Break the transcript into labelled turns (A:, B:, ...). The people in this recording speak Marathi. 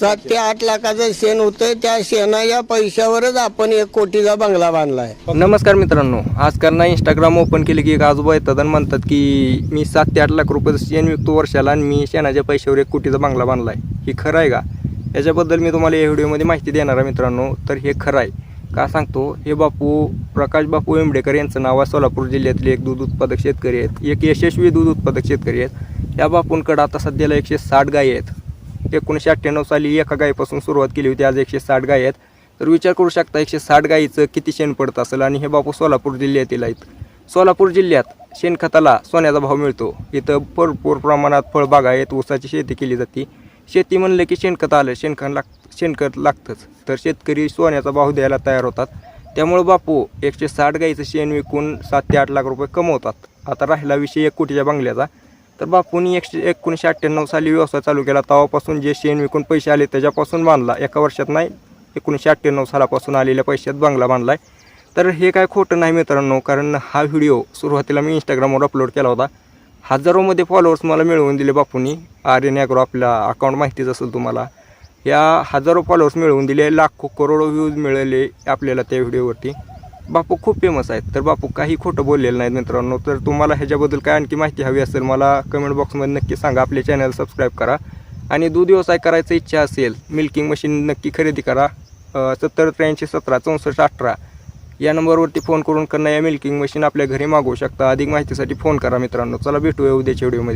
A: सात ते आठ लाखाचं शेण होतं त्या शेणा या पैशावरच आपण एक कोटीचा बंगला बांधलाय.
B: नमस्कार मित्रांनो आजकाल ना इंस्टाग्राम ओपन केले की एक आजोबा येतात आणि म्हणतात की मी सात ते आठ लाख रुपये शेण विकतो वर्षाला आणि मी शेणाच्या पैशावर एक कोटीचा बंगला बांधला आहे खरं आहे का? याच्याबद्दल मी तुम्हाला या व्हिडिओमध्ये माहिती देणार आहे मित्रांनो तर हे खरं आहे. का सांगतो? हे बापू प्रकाश बापू एमडेकर यांचं नाव आहे सोलापूर जिल्ह्यातले एक दूध उत्पादक शेतकरी आहेत. एक यशस्वी दूध उत्पादक शेतकरी आहेत. या बापूंकडं आता सध्याला एकशे साठ गायी आहेत. एकोणीसशे अठ्ठ्याण्णव साली एका गायीपासून सुरुवात केली होती. आज एकशे साठ गाय आहेत. तर विचार करू शकता एकशे साठ गायीचं किती शेण पडत असेल आणि हे बापू सोलापूर जिल्ह्यातील आहेत. सोलापूर जिल्ह्यात शेणखताला सोन्याचा भाव मिळतो. इथं भरपूर प्रमाणात फळबागा आहेत. ऊसाची शेती केली जाते. शेती म्हणलं की शेणखत आलं शेणखत लाग शेणखत लागतंच. तर शेतकरी सोन्याचा भाव द्यायला तयार होतात. त्यामुळे बापू एकशे साठ गाईचं शेण विकून सात ते आठ लाख रुपये कमवतात. आता राहिला विषय एक कोटीच्या बंगल्याचा. तर बापूंनी एकशे एकोणीसशे अठ्ठ्याण्णव साली व्यवसाय चालू केला. तेव्हापासून जे शेण विकून पैसे आले त्याच्यापासून बांधला. एका वर्षात नाही एकोणीसशे अठ्ठ्याण्णव सालापासून आलेल्या पैशात बांगला बांधला आहे तर हे काय खोटं नाही मित्रांनो कारण हा व्हिडिओ सुरुवातीला मी इंस्टाग्रामवर अपलोड केला होता. हजारोमध्ये फॉलोअर्स मला मिळवून दिले बापूंनी. आर्यन ॲग्रो आपल्या अकाउंट माहितीच असेल तुम्हाला. या हजारो फॉलोअर्स मिळवून दिले लाखो करोडो व्ह्यूज मिळाले आपल्याला त्या व्हिडिओवरती. बापू खूप फेमस आहेत. तर बापू काही खोटं बोललेलं नाहीत मित्रांनो. तर तुम्हाला ह्याच्याबद्दल काय आणखी माहिती हवी असेल मला कमेंट बॉक्समध्ये नक्की सांगा. आपले चॅनल सबस्क्राईब करा. आणि दूध व्यवसाय करायचं इच्छा असेल मिल्किंग मशीन नक्की खरेदी करा. सत्तर त्र्याऐंशी सतरा चौसष्ट अठरा या नंबरवरती फोन करून करणं या मिल्किंग मशीन आपल्या घरी मागवू शकता. अधिक माहितीसाठी फोन करा मित्रांनो. चला भेटूया उद्याच्या व्हिडिओमध्ये